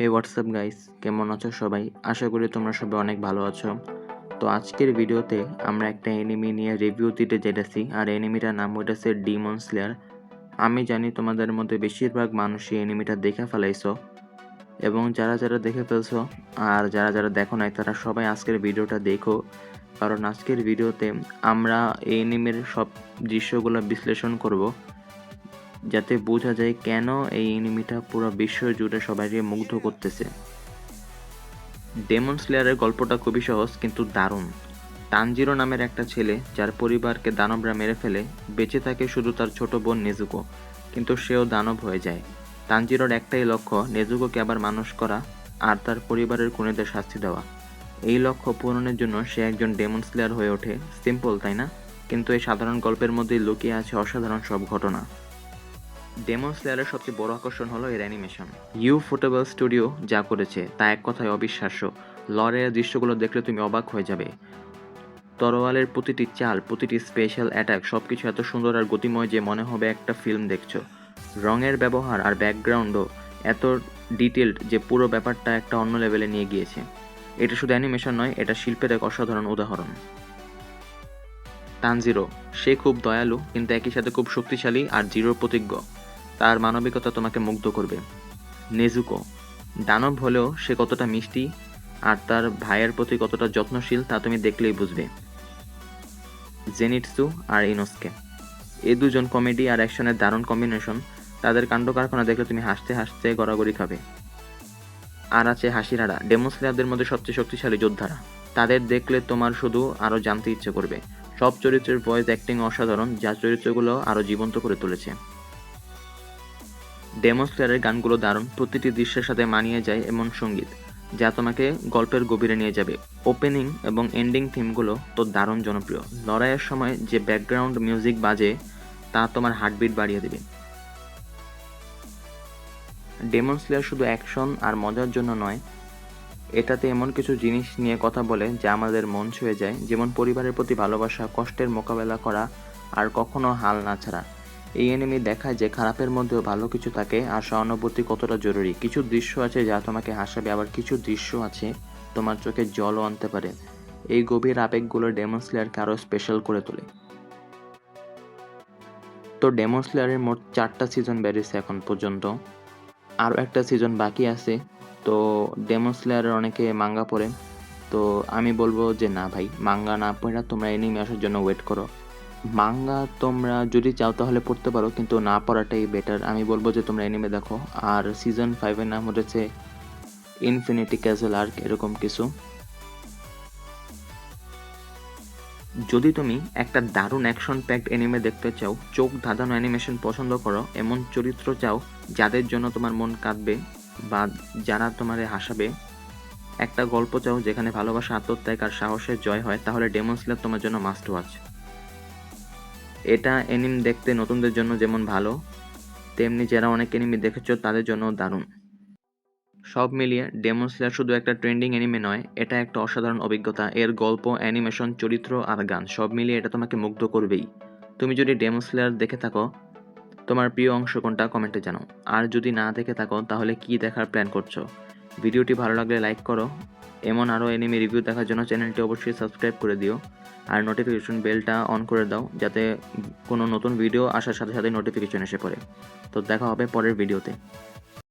হে WhatsApp guys কেমন আছো সবাই? আশা করি তোমরা সবাই অনেক ভালো আছো। তো আজকের ভিডিওতে আমরা একটা এনিমি নিয়ে রিভিউ দিতে যেতেছি আর এনিমিটার নাম হইতেছে ডিমন স্লেয়ার আমি জানি তোমাদের মধ্যে বেশিরভাগ মানুষই এনিমিটা দেখে ফেলাইছো, এবং যারা যারা দেখে ফেলছো, আর যারা যারা দেখো নাই, তারা সবাই আজকের ভিডিওটা দেখো। কারণ আজকের ভিডিওতে আমরা এই এনিমির সব দৃশ্যগুলো বিশ্লেষণ করব। যাতে বোঝা যায় কেন এই এনিমিটা পুরো বিশ্ব জুড়ে সবাইকে মুগ্ধ করতেছে। ডেমন স্লেয়ারের গল্পটা খুবই সহজ কিন্তু দারুণ। তানজিরো নামের একটা ছেলে যার পরিবারকে দানবরা মেরে ফেলে, বেঁচে থাকে শুধু তার ছোট বোন নেজুকো কিন্তু সেও দানব হয়ে যায়। তানজিরোর একটাই লক্ষ্য নেজুকোকে আবার মানুষ করা আর তার পরিবারের খুনিদের শাস্তি দেওয়া। এই লক্ষ্য পূরণের জন্য সে একজন ডেমন স্লেয়ার হয়ে ওঠে। সিম্পল তাই না? কিন্তু এই সাধারণ গল্পের মধ্যেই লুকিয়ে আছে অসাধারণ সব ঘটনা। ডেমন স্লেয়ারের সবচেয়ে বড় আকর্ষণ হলো এর অ্যানিমেশন ইউ ফুটেবল স্টুডিও যা করেছে, তা এক কথায় অবিশ্বাস্য। লরের দৃশ্যগুলো দেখলে তুমি অবাক হয়ে যাবে। তরোয়ালের প্রতিটি চাল, প্রতিটি স্পেশাল অ্যাটাক সব কিছু এত সুন্দর আর গতিময় যে মনে হবে একটা ফিল্ম দেখছ। রঙের ব্যবহার আর ব্যাকগ্রাউন্ডও এত ডিটেলড যে পুরো ব্যাপারটা একটা অন্য লেভেলে নিয়ে গিয়েছে। এটা শুধু অ্যানিমেশন নয়, এটা শিল্পের এক অসাধারণ উদাহরণ। তানজিরো, সে খুব দয়ালু, কিন্তু একই সাথে খুব শক্তিশালী আর জিরোর প্রতিজ্ঞ তার মানবিকতা তোমাকে মুগ্ধ করবে। নেজুকো, দানব হলেও সে কতটা মিষ্টি আর তার ভাইয়ের প্রতি কতটা যত্নশীল তা তুমি দেখলেই বুঝবে। জেনিটসু আর ইনোসকে, এ দুজন কমেডি আর অ্যাকশনের দারুণ কম্বিনেশন, তাদের কাণ্ড কারখানা দেখলে তুমি হাসতে হাসতে গড়াগড়ি খাবে। আর আছে হাসিরারা ডেমোস্লেয়ারদের মধ্যে সবচেয়ে শক্তিশালী যোদ্ধারা। তাদের দেখলে তোমার শুধু আরও জানতে ইচ্ছে করবে। সব চরিত্রের ভয়েস অ্যাক্টিং অসাধারণ, যা চরিত্রগুলো আরও জীবন্ত করে তুলেছে। ডেমোস্লেয়ারের গানগুলো দারুণ, প্রতিটি দৃশ্যের সাথে মানিয়ে যায় এমন সংগীত, যা তোমাকে গল্পের গভীরে নিয়ে যাবে। ওপেনিং এবং এন্ডিং থিমগুলো তো দারুণ জনপ্রিয়। লড়াইয়ের সময় যে ব্যাকগ্রাউন্ড মিউজিক বাজে, তা তোমার হার্টবিট বাড়িয়ে দেবে। ডেমন স্লেয়ার শুধু অ্যাকশন আর মজার জন্য নয়, এটাতে এমন কিছু জিনিস নিয়ে কথা বলে যা আমাদের মন ছুঁয়ে যায়, যেমন পরিবারের প্রতি ভালোবাসা, কষ্টের মোকাবেলা করা আর কখনো হাল না ছাড়া। এই এনিমি দেখায় যে খারাপের মধ্যেও ভালো কিছু থাকে আর সহানুভূতি কতটা জরুরি। কিছু দৃশ্য আছে যা তোমাকে হাসাবে, আবার কিছু দৃশ্য আছে তোমার চোখে জলও আনতে পারে। এই গভীর আবেগগুলো ডেমন স্লেয়ারকে আরও স্পেশাল করে তোলে। তো ডেমন স্লেয়ারের মোট চারটা সিজন বেরিয়েছে এখন পর্যন্ত। আরও একটা সিজন বাকি আছে। তো ডেমন স্লেয়ারের অনেকে মাঙ্গা পড়ে। তো আমি বলব যে না ভাই মাঙ্গা না পড়ে তোমরা এনিমি আসার জন্য ওয়েট করো। মাঙ্গা তোমরা যদি চাও তাহলে পড়তে পারো, কিন্তু না পড়াটাই বেটার আমি বলব যে তোমরা এনিমে দেখো, আর সিজন ফাইভের নাম হচ্ছে ইনফিনিটি ক্যাজেল আর্ক এরকম কিছু। যদি তুমি একটা দারুণ অ্যাকশন প্যাকড এনিমে দেখতে চাও, চোখ ধাঁধানো অ্যানিমেশন পছন্দ করো, এমন চরিত্র চাও যাদের জন্য তোমার মন কাঁদবে বা যারা তোমারে হাসাবে, একটা গল্প চাও যেখানে ভালোবাসা, আত্মত্যাগ আর সাহসের জয় হয়, তাহলে ডেমন তোমার জন্য মাস্ট ওয়াচ এটা এনিম দেখতে নতুনদের জন্য যেমন ভালো, তেমনি যারা অনেক এনিমি দেখেছ তাদের জন্য দারুণ। সব মিলিয়ে ডেমন স্লেয়ার শুধু একটা ট্রেন্ডিং এনিমে নয়, এটা একটা অসাধারণ অভিজ্ঞতা। এর গল্প অ্যানিমেশন চরিত্র আর গান, সব মিলিয়ে এটা তোমাকে মুগ্ধ করবেই। তুমি যদি ডেমন স্লেয়ার দেখে থাকো, তোমার প্রিয় অংশ কোনটা কমেন্টে জানাও। আর যদি না দেখে থাকো, তাহলে কি দেখার প্ল্যান করছ? ভিডিওটি ভালো লাগলে লাইক করো এমন আরও এনিমি রিভিউ দেখার জন্য চ্যানেলটি অবশ্যই সাবস্ক্রাইব করে দিও। আর নোটিফিকেশন বেলটা অন করে দাও, যাতে কোনো নতুন ভিডিও আসার সাথে সাথে নোটিফিকেশন এসে পড়ে। তো দেখা হবে পরের ভিডিওতে